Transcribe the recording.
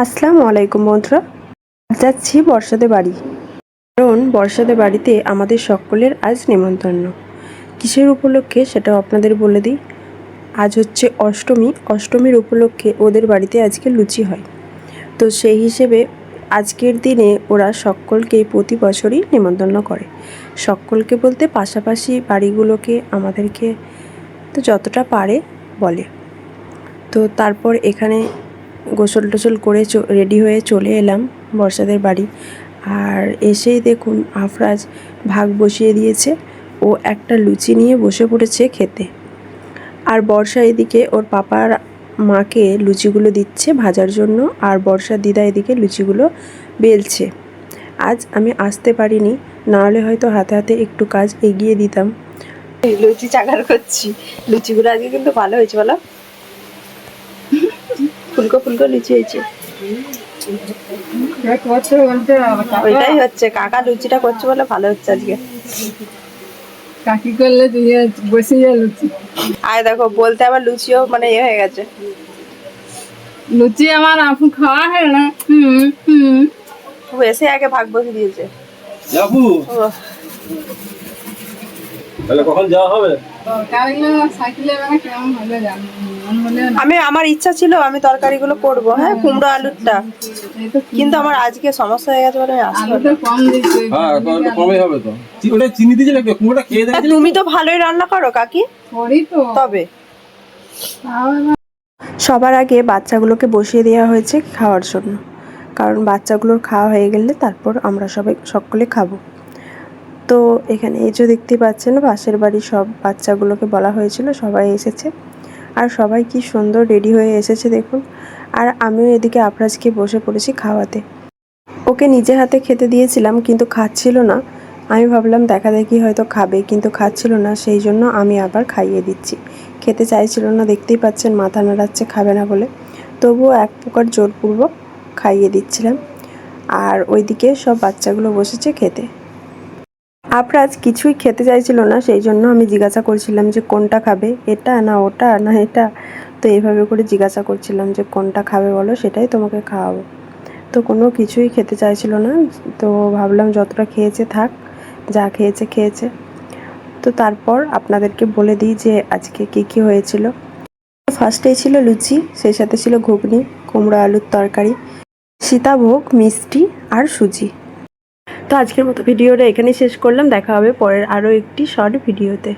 আসসালামু আলাইকুম বন্ধুরা। যাচ্ছি বর্ষাদের বাড়ি। কারণ বর্ষাদের বাড়িতে আমাদের সকলের আজ নেমন্তন্ন। কিসের উপলক্ষে সেটা আপনাদের বলে দিই। আজ হচ্ছে অষ্টমী। অষ্টমীর উপলক্ষে ওদের বাড়িতে আজকে লুচি হয়। তো সেই হিসেবে আজকের দিনে ওরা সকলকেই প্রতি বছরই নেমন্তন্ন করে। সকলকে বলতে পাশাপাশি বাড়িগুলোকে আমাদেরকে তো যতটা পারে বলে। তো তারপর এখানে গোসল টোসল করে রেডি হয়ে চলে এলাম বর্ষাদের বাড়ি। আর এসেই দেখুন আফরাজ ভাগ বসিয়ে দিয়েছে, ও একটা লুচি নিয়ে বসে পড়েছে খেতে। আর বর্ষা এদিকে ওর পাপার মাকে লুচিগুলো দিচ্ছে ভাজার জন্য, আর বর্ষার দিদা এদিকে লুচিগুলো বেলছে। আজ আমি আসতে পারিনি, নাহলে হয়তো হাতে হাতে একটু কাজ এগিয়ে দিতাম। লুচি চাকার করছি। লুচিগুলো আজকে কিন্তু ভালো হয়েছে, বলো। ফুলকো ফুলকো লুচি হয়েছে। ওইটাই হচ্ছে কাকা লুচিটা করছে বলে ভালো হচ্ছে আজকে। কাকি করলে বসে যা লুচি। আর দেখো বলতে আবার লুচিও মানে ইয়ে হয়ে গেছে। লুচি আমার আপু খাওয়া হয় না। হুম হুম। ও এসে আগে ভাগ বসে দিয়েছে। ও, তাহলে কখন যাওয়া হবে? সাইকেলে মানে কেমন হবে জানি। আমি আমার ইচ্ছা ছিল আমি তরকারিগুলো করব হ্যাঁ কুমড়ো আলুরটা। কিন্তু আমার আজকে সমস্যা হয়ে গেছে বলে হ্যাঁ এখন একটু কমই হবে তো। ওটা চিনি দিয়েছিল কুমড়োটা খেয়ে আর তুমি তো ভালোই রান্না করো কাকি। করি তো। তবে। সবার আগে বাচ্চাগুলোকে বসিয়ে দেওয়া হয়েছে খাওয়ার জন্য। কারণ বাচ্চাগুলোর খাওয়া হয়ে গেলে তারপর আমরা সবাই সকলে খাব। তো এখানে এই যে দেখতে পাচ্ছেন পাশের বাড়ি সব বাচ্চাগুলোকে বলা হয়েছিল সবাই এসেছে। আর সবাই কি সুন্দর রেডি হয়ে এসেছে দেখুন। আর আমিও এদিকে আফরাজকে বসে পড়েছি খাওয়াতে। ওকে নিজে হাতে খেতে দিয়েছিলাম, কিন্তু খাচ্ছিল না। আমি ভাবলাম দেখা দেখি হয়তো খাবে, কিন্তু খাচ্ছিল না, সেই জন্য আমি আবার খাইয়ে দিচ্ছি। খেতে চাইছিল না, দেখতেই পাচ্ছেন মাথা নাড়াচ্ছে, খাবে না বলে। তবুও এক প্রকার জোরপূর্বক খাইয়ে দিচ্ছিলাম। আর ওইদিকে সব বাচ্চাগুলো বসেছে খেতে। আফরাজ কিছুই খেতে চাইছিল না, সেই জন্য আমি জিজ্ঞাসা করছিলাম যে কোনটা খাবে? এটা না ওটা না এটা? তো এইভাবে করে জিজ্ঞাসা করছিলাম যে কোনটা খাবে বলো, সেটাই তোমাকে খাওয়াবো। তো কোনো কিছুই খেতে চাইছিল না, তো ভাবলাম যতটা খেয়েছে থাক, যা খেয়েছে খেয়েছে। তো তারপর আপনাদেরকে বলে দিই যে আজকে কী কী হয়েছিল। ফার্স্টেই ছিল লুচি, সেই সাথে ছিল ঘুগনি, কুমড়ো আলুর তরকারি, সীতাভোগ, মিষ্টি আর সুজি। তো আজকের মতো ভিডিওটা এখানেই শেষ করলাম। দেখা হবে পরের আরও একটি শর্ট ভিডিওতে